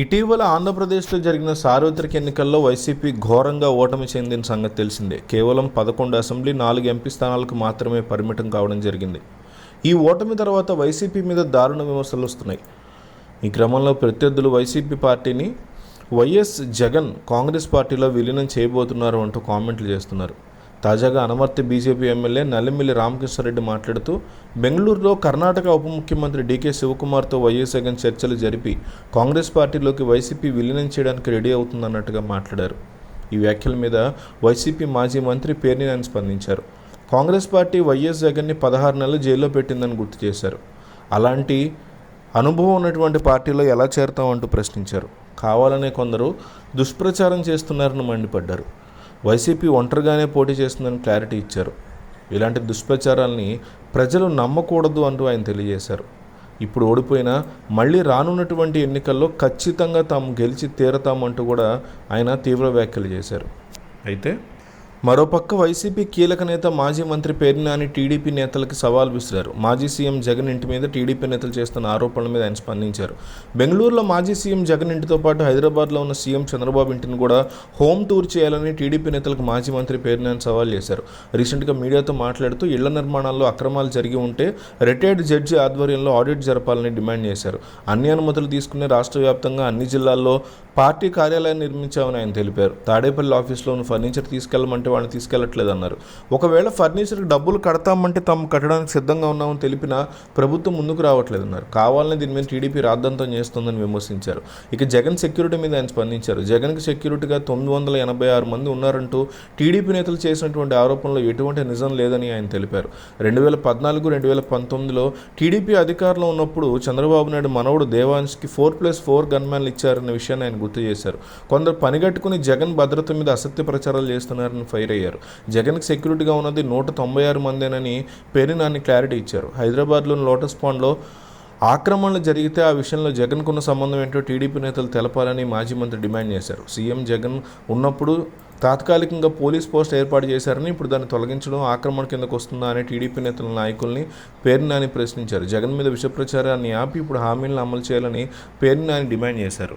ఇటీవల ఆంధ్రప్రదేశ్లో జరిగిన సార్వత్రిక ఎన్నికల్లో వైసీపీ ఘోరంగా ఓటమి చెందిన సంగతి తెలిసిందే. కేవలం పదకొండు అసెంబ్లీ నాలుగు ఎంపీ స్థానాలకు మాత్రమే పరిమితం కావడం జరిగింది. ఈ ఓటమి తర్వాత వైసీపీ మీద దారుణ విమర్శలు వస్తున్నాయి. ఈ క్రమంలో ప్రత్యర్థులు వైసీపీ పార్టీని వైఎస్ జగన్ కాంగ్రెస్ పార్టీలో విలీనం చేయబోతున్నారు అంటూ కామెంట్లు చేస్తున్నారు. తాజాగా అనమర్తి బీజేపీ ఎమ్మెల్యే నల్లిమిల్లి రామకృష్ణారెడ్డి మాట్లాడుతూ బెంగళూరులో కర్ణాటక ఉప ముఖ్యమంత్రి డీకే శివకుమార్తో వైఎస్ జగన్ చర్చలు జరిపి కాంగ్రెస్ పార్టీలోకి వైసీపీ విలీనం చేయడానికి రెడీ అవుతుందన్నట్టుగా మాట్లాడారు. ఈ వ్యాఖ్యల మీద వైసీపీ మాజీ మంత్రి పేర్నినాని స్పందించారు. కాంగ్రెస్ పార్టీ వైఎస్ జగన్ని పదహారు నెలలు జైల్లో పెట్టిందని గుర్తు చేశారు. అలాంటి అనుభవం ఉన్నటువంటి పార్టీలో ఎలా చేరతామంటూ ప్రశ్నించారు. కావాలనే కొందరు దుష్ప్రచారం చేస్తున్నారని మండిపడ్డారు. వైసీపీ ఒంటరిగానే పోటీ చేస్తుందని క్లారిటీ ఇచ్చారు. ఇలాంటి దుష్ప్రచారాల్ని ప్రజలు నమ్మకూడదు అంటూ ఆయన తెలియజేశారు. ఇప్పుడు ఓడిపోయినా మళ్ళీ రానున్నటువంటి ఎన్నికల్లో ఖచ్చితంగా తాము గెలిచి తీరతామంటూ కూడా ఆయన తీవ్ర వ్యాఖ్యలు చేశారు. అయితే మరోపక్క వైసీపీ కీలక నేత మాజీ మంత్రి పేర్నాని టీడీపీ నేతలకు సవాల్ విసిరారు. మాజీ సీఎం జగన్ ఇంటి మీద టీడీపీ నేతలు చేస్తున్న ఆరోపణల మీద ఆయన స్పందించారు. బెంగళూరులో మాజీ సీఎం జగన్ ఇంటితో పాటు హైదరాబాద్లో ఉన్న సీఎం చంద్రబాబు ఇంటిని కూడా హోమ్ టూర్ చేయాలని టీడీపీ నేతలకు మాజీ మంత్రి పేర్నాని సవాల్ చేశారు. రీసెంట్గా మీడియాతో మాట్లాడుతూ ఇళ్ళ నిర్మాణాల్లో అక్రమాలు జరిగి ఉంటే రిటైర్డ్ జడ్జి ఆధ్వర్యంలో ఆడిట్ జరపాలని డిమాండ్ చేశారు. అన్ని అనుమతులు తీసుకునే రాష్ట్ర వ్యాప్తంగా అన్ని జిల్లాల్లో పార్టీ కార్యాలయాన్ని నిర్మించామని ఆయన తెలిపారు. తాడేపల్లి ఆఫీస్లో ఉన్న ఫర్నిచర్ తీసుకెళ్ళమంటే వాళ్ళని తీసుకెళ్ళట్లేదన్నారు ఒకవేళ ఫర్నిచర్కి డబ్బులు కడతామంటే తాము కట్టడానికి సిద్ధంగా ఉన్నామని తెలిపినా ప్రభుత్వం ముందుకు రావట్లేదన్నారు కావాలని దీని మీద టీడీపీ రాద్ధాంతం చేస్తుందని విమర్శించారు. ఇక జగన్ సెక్యూరిటీ మీద ఆయన స్పందించారు. జగన్కి సెక్యూరిటీగా తొమ్మిది వందల ఎనభై ఆరు మంది ఉన్నారంటూ టీడీపీ నేతలు చేసినటువంటి ఆరోపణలో ఎటువంటి నిజం లేదని ఆయన తెలిపారు. రెండు వేల పద్నాలుగు రెండు వేల పంతొమ్మిదిలో టీడీపీ అధికారంలో ఉన్నప్పుడు చంద్రబాబు నాయుడు మనవడు దేవాన్స్కి ఫోర్ ప్లస్ ఫోర్ గన్మ్యాన్లు ఇచ్చారన్న విషయాన్ని ఆయన గుర్తు చేశారు. కొందరు పనిగట్టుకుని జగన్ భద్రత మీద అసత్య ప్రచారాలు చేస్తున్నారని ఫైర్ అయ్యారు. జగన్కి సెక్యూరిటీగా ఉన్నది నూట తొంభై ఆరు మందేనని పెరినాన్ని క్లారిటీ ఇచ్చారు. హైదరాబాద్లోని లోటస్ పాండ్లో ఆక్రమణలు జరిగితే ఆ విషయంలో జగన్కున్న సంబంధం ఏంటో టీడీపీ నేతలు తెలపాలని మాజీ మంత్రి డిమాండ్ చేశారు. సీఎం జగన్ ఉన్నప్పుడు తాత్కాలికంగా పోలీస్ పోస్ట్ ఏర్పాటు చేశారని ఇప్పుడు దాన్ని తొలగించడం ఆక్రమణ కిందకు వస్తుందా అని టీడీపీ నేతల నాయకుల్ని పేర్నాని ప్రశ్నించారు. జగన్ మీద విష ప్రచారాన్ని ఆపి ఇప్పుడు హామీలను అమలు చేయాలని పేర్నాని డిమాండ్ చేశారు.